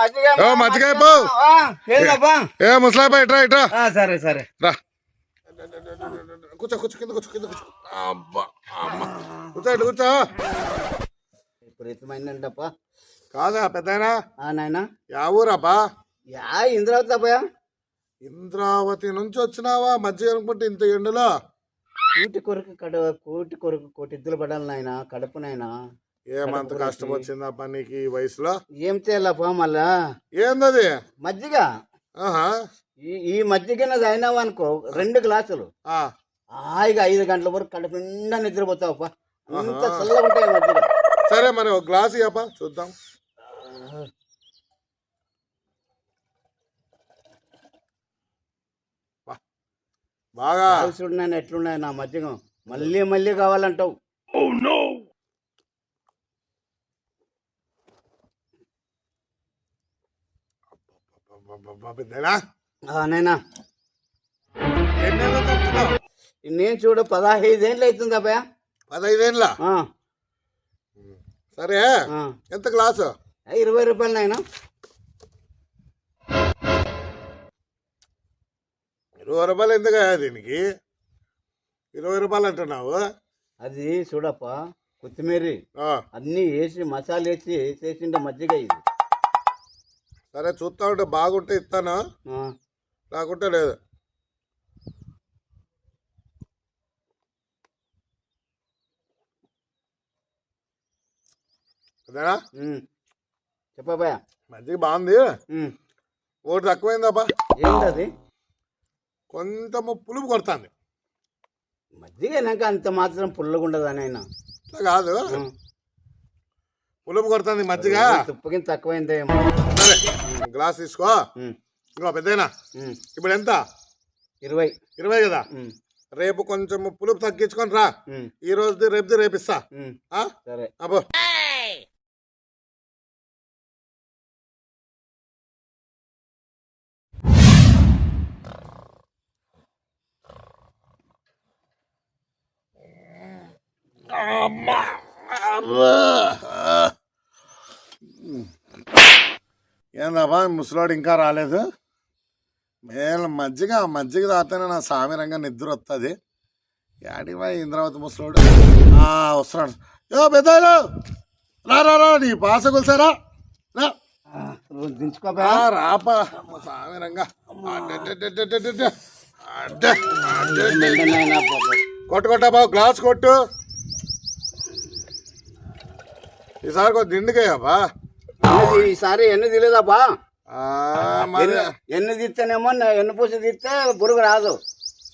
మజ్జిగ ఓ, మజ్జిగ ఇవ్వు. ఆ, ఏందబ్బా ఏ ముసలాబా ఇట్రా ఇట్రా ఆ, సరే సరే. రా. కూర్చో కూర్చో కింద కూర్చో కింద కూర్చో. అబ్బా అమ్మ. కూర్చో ఇటు కూర్చో. విపరీతమైందంటప్పా కాదా పెద్దయినా? ఆ నాయన? యా ఊరాపా యా ఇంద్రావతి అబ్బా ఇంద్రావతి నుంచి వచ్చినావా మధ్య అనుకుంటే ఇంత ఎండలో? కూటి కొరకు కడ కూటి కొరకు కోటి ఇద్దులు పడాలి నాయన కడుపు నాయన. ఏమంత కష్టం వచ్చిందప్పా నీకు ఈ వయసులో? ఏం చేయాలప్పా మళ్ళా? ఏందది? మజ్జిగ. ఆహా. ఈ ఈ మజ్జిగ అయినావు అనుకో రెండు గ్లాసులు. ఆ, హాయిగా ఐదు గంటల వరకు కడుపు నిండా నిద్రపోతావప్పా అంత చల్లగా ఉంటాయి మజ్జిగ. సరే మరి ఒక గ్లాస్ ఇవ్వపా చూద్దాం. బాగా. ఎట్లున్నాయి నా మజ్జిగ? మళ్ళీ మళ్ళీ కావాలంటావు. ఎన్నేళ్ళు చెప్తున్నావు నేను చూడు పదహైదు ఏళ్ళు అవుతుంది అబ్బాయ పదైదేళ్ళ ఆ, సరే. ఎంత గ్లాసు ఇరవై రూపాయలు నాయన ఇరవై రూపాయలు ఎందుకు దీనికి ఇరవై రూపాయలు అంటున్నావు అది చూడప్ప కొత్తిమీర అన్నీ వేసి మసాలా వేసి చేసిండే మజ్జిగ ఇది సరే చూస్తా ఉంటే బాగుంటే ఇస్తాను? లేకుంటే లేదు. అదేనా. చెప్పబాయ్ మజ్జిగ బాగుంది. ఒకటి తక్కువైందబ్బా. ఏంది అది కొంచెం పులుపు కొడుతుంది. మజ్జిగ అంత మాత్రం పుల్లగా ఉండదు అని ఇట్లా కాదు. పులుపు కొడుతుంది మజ్జిగ. తుప్పకి తక్కువైందేమో. గ్లాస్ తీసుకో. ఉమ్, ఇంకో పెద్దయినా? ఉమ్. ఇప్పుడు ఎంత? ఇరవై. ఇరవై కదా? రేపు కొంచెం పులుపు తగ్గించుకొని రా. ఈ రోజుది రేపుది రేపిస్తా? సరే. అబ్బో. అమ్మా. ఏందబ్బా ముసలోడు ఇంకా రాలేదు? మేల మజ్జిగ మజ్జిగ తాతేనే నా సామిరంగా నిద్ర వస్తుంది యాడివా ఇంద్రావతి ముసలోడు? వస్తున్నాడు. యో పెద్దాలు రా రా రా నీ పాస కొలిసారా? రా. రాపా. సామిరంగా. అడ్డ. కొట్టు కొట్టా గ్లాస్ కొట్టు. ఈసారి కొంచెం దిండుకయ్యాబా ఈసారి ఎన్ని తెలియదాపా మరి ఎన్ని తీస్తేనేమో ఎన్ని పూసి తీస్తే పురుగు రాదు.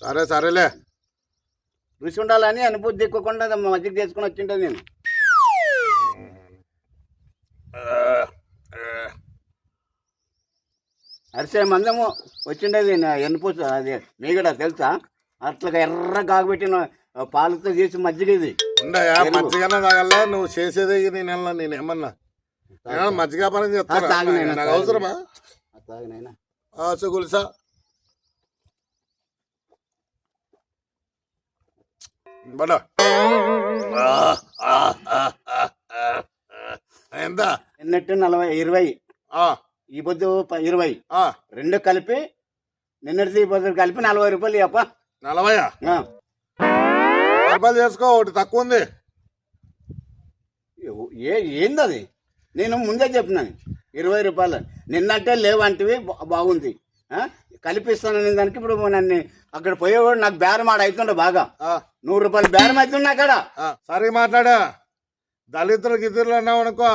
సరే సరేలే. రుచి ఉండాలని అనుభూతి దిక్కకుండా మజ్జిగ చేసుకుని వచ్చింటే నేను. అరిసే మందము వచ్చిండేది ఎన్నుపూస అది మీగడ తెలుసా? అట్లా ఎర్ర కాగబెట్టిన పాలతో చేసి మజ్జిగ ఇది. ఉండయా? మజ్జిగనే తాగల్లా నువ్వు చేసేదే నేను నేను ఏమన్నా? మజ్జిగ పని చెప్తాను. అవసరమా? గుల్సా. బడ. ఎంత? నిన్నట్టు నలభై ఇరవై. ఆ, ఈ పొద్దు ఇరవై. ఆ, రెండు కలిపి నిన్నటి ఈ పొద్దు కలిపి నలభై రూపాయలు అప్ప రూపాయలు చేసుకో ఒకటి తక్కువ ఉంది. ఏ ఏంది అది నేను ముందే చెప్పినాను ఇరవై రూపాయలు. నిన్నంటే లేవంటివి బాగుంది? కలిపిస్తానని దానికి ఇప్పుడు నన్ను అక్కడ పోయేవాడు నాకు బేరం ఆడ అవుతుండే బాగా నూరు రూపాయలు బేరం అవుతుండే అక్కడ. సరే మాట్లాడా? దళితులు గిద్దులు అన్నావు అనుకో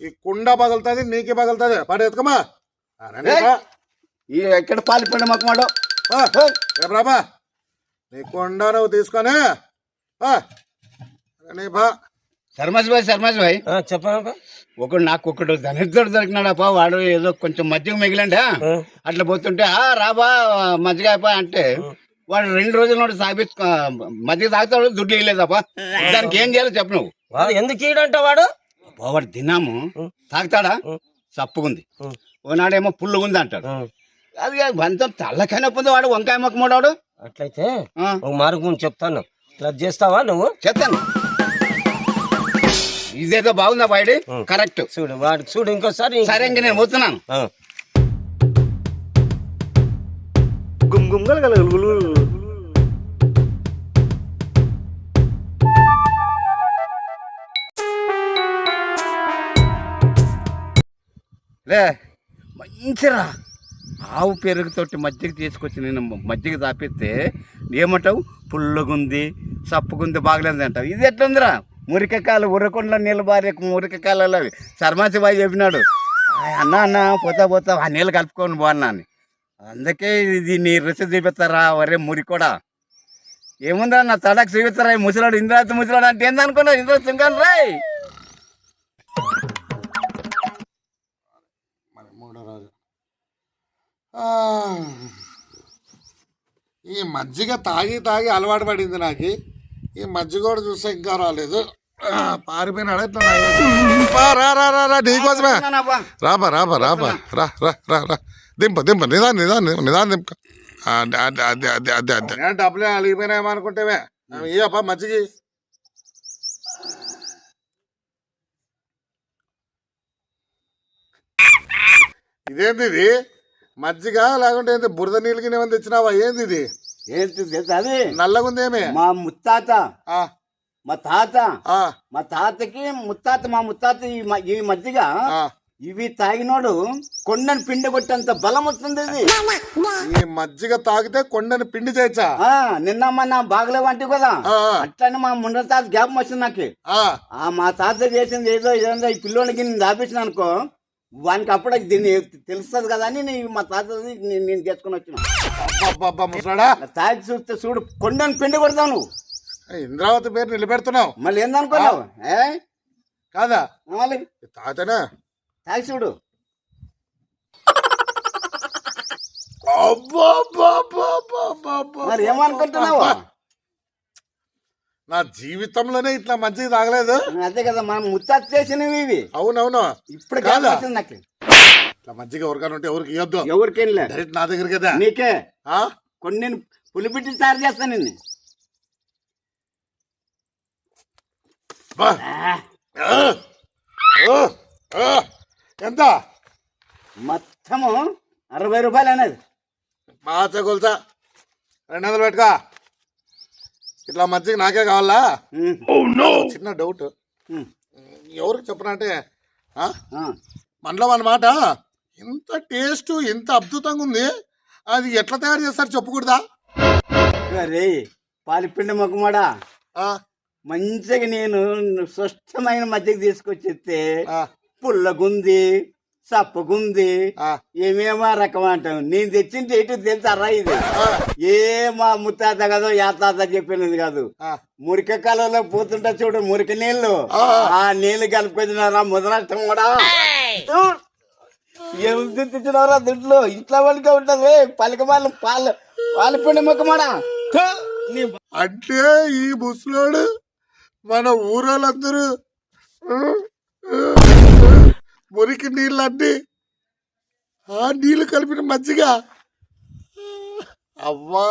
ఈ కుండ పగులుతుంది నీకే పగులుతుంది. పడి ఎత్తుకమా ఆ, రండి ఏయ్. బా. ఈ ఎక్కడ పాలిపోయిన మాకు మాడో బ్రాబా నీ కొండ నువ్వు తీసుకొని బా. శర్మాజ్ భాయ్ శర్మాజ్ భాయ్ చెప్పాను ఒకడు నాకు ఒకడు దళితుడు దొరికినాడప్ప వాడు ఏదో కొంచెం మజ్జిగ మిగిలండా? అట్లా పోతుంటే ఆ రాబా మజ్జిగ అయిపోయి అంటే వాడు రెండు రోజుల నుండి సాగి మజ్జిగ తాగుతాడు దుడ్డు ఇవ్వలేదప్ప దానికి ఏం చేయాలో చెప్పు నువ్వు. వాడు ఎందుకు ఈడంట వాడు? వాడు తిన్నాము తాగుతాడా? చప్పుకుంది ఓనాడేమో పుల్లుగుంది అంటాడు. అది వంతం తల్లకైనా పొంది వాడు వంకాయ మొక్క మూడాడు. అట్లయితే ఒక మార్గం చెప్తాను. ఇట్లా చేస్తావా నువ్వు? చెప్తాను. ఇదేదో బాగుందా బాయడి కరెక్ట్ చూడు వాడు చూడు ఇంకోసారి సరే ఇంక నేను పోతున్నాను. ఆ. గుమ్ గుమ్ గల గులు లే మంచిరా. ఆవు పెరుగుతోటి మజ్జిగ తీసుకొచ్చి నేను మజ్జిగ తాపిస్తే ఏమంటావు? పుల్లగుంది సప్పుగుంది బాగలేదు అంటావు. ఇది ఎట్లుందిరా? మురికకాలు ఉరకొండలో నీళ్ళు బారే మురికకాలలో శర్మాసి బాయ్ చెప్పినాడు అన్న అన్న పోతా పోతా ఆ నీళ్ళు కలుపుకొని బాగున్నా అని అందుకే ఇది నీ రుచి చూపిస్తారా? ఒరే మురికోడా ఏముందా నా తడకు చూపిస్తారా? ముసలాడు ఇంద్రాత ముసలాడు అంటే ఏందనుకున్నావు ఇంద్రాత్ సింగాను రాయ్. మూడో రోజు. ఈ మజ్జిగ తాగి తాగి అలవాటు పడింది నాకు. ఈ మజ్జిగ కూడా చూస్తే ఇంకా రాలేదు. పారిపోయినాడు నీకోసమే. రాబా రాబా రాబా రా రా రా రా దింప దింప నిదాన్ నిదాన్ నిదాన్ దింప. అదే అదే అదే అదే డబ్బులే అలిగిపోయినాయేమో అనుకుంటేవే ఇయ్యప్ప మజ్జిగి? ఇదేంది ఇది? మజ్జిగ లేకుంటే ఏంది బురద నీళ్ళకి ఏమైనా తెచ్చినావా? ఏంది ఇది? ఏంటి తెలుసా అది? నల్లగుందేమే? మా ముత్తాత. ఆ, మా తాత. ఆ, మా తాతకి ముత్తాత మా ముత్తాత ఈ మధ్యగ ఆ. ఇవి తాగినోడు కొండను పిండి కొట్టేంత బలం వస్తుంది ఇది. ఈ మజ్జిగ తాగితే కొండని పిండి చేయొచ్చా? ఆ, నిన్న మొన్న బాగలేవు అంటే కదా. అట్లనే మా ముండ తాత జ్ఞాపం వచ్చింది నాకు. ఆ. ఆ మా తాత చేసింది ఏదో ఏదో ఈ పిల్లోనికి నేను దాపించిన అనుకో. వానికి అప్పుడు దీన్ని తెలుస్తుంది కదా అని నేను మా తాత నేను చేసుకుని వచ్చిన. తాగి చూస్తే చూడు కొండను పిండి కొడతావు నువ్వు. ఇంద్రావతి పేరు నిలబెడుతున్నావు. మళ్ళీ ఏందనుకున్నావు? ఏ? కాదా? మళ్ళీ? తాతనా? తాగి చూడు. మరి ఏమనుకుంటున్నావు? నా జీవితంలోనే ఇట్లా మజ్జిగ తాగలేదు? అదే కదా మనం ముత్తాత చేసినవి ఇవి. అవునవును. ఇప్పుడు కాదా? వచ్చింది నాకు? ఇట్లా మజ్జిగ ఎవరికైనా ఉంటే ఎవరికి ఇవ్వద్దు ఎవరికేం లేదు. డైరెక్ట్ నా దగ్గర కదా నీకే. ఆ? కొన్ని నేను పులిపిట్టి తయారు చేస్తాను నిన్ను. బా. ఆ, ఆ. ఆ. ఆ. ఎంత? మొత్తము అరవై రూపాయలు అనేది మాచ కొలుసా రెండు వందలు పెట్టుకో. ఇట్లా మజ్జిగ నాకే కావాలా? ఉమ్, చిన్న డౌట్ ఎవరికి చెప్పనా అంటే ఆ? ఆ. మనలో అన్నమాట ఇంత టేస్ట్ ఇంత అద్భుతంగా ఉంది అది ఎట్లా తయారు చేస్తారు చెప్పకూడదా? రే పాలిపిండి మొక్కమాడా? ఆ, మంచిగా నేను స్వచ్ఛమైన మధ్యకి తీసుకొచ్చిస్తే పుల్లగుంది సప్పగుంది ఆ. ఏమేమో రకం అంటాం నేను తెచ్చింది ఎటు తెలుసారా ఇది? ఏ మా ముత్తాత కాదో యా తాత చెప్పినది కాదు. ఆ. మురిక కాలంలో పోతుంటా చూడు మురికి నీళ్ళు ఆ. నీళ్ళు కలిపినారా ముదనష్టం కూడా. ఏం తెచ్చినారా దుడ్లు ఇట్లా వాళ్ళకే ఉంటది. పలిక వాళ్ళు పాలు పాలపిండి మొక్కమాడా అంటే ఈ ముసలోడు మన ఊరోళ్ళందరూ మురికి నీళ్ళు అన్ని ఆ నీళ్ళు కలిపిన మజ్జిగ. అవ్వా.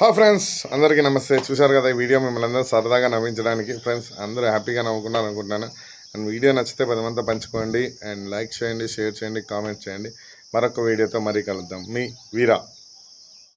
హా ఫ్రెండ్స్ అందరికీ నమస్తే. చూశారు కదా ఈ వీడియో మిమ్మల్ని అందరూ సరదాగా నవ్వించడానికి. ఫ్రెండ్స్ అందరూ హ్యాపీగా నవ్వుకున్నారు అనుకుంటున్నాను అండ్ వీడియో నచ్చితే పది మంది పంచుకోండి. అండ్ లైక్ చేయండి షేర్ చేయండి కామెంట్ చేయండి. మరొక వీడియోతో మరీ కలుద్దాం. మీ వీరా.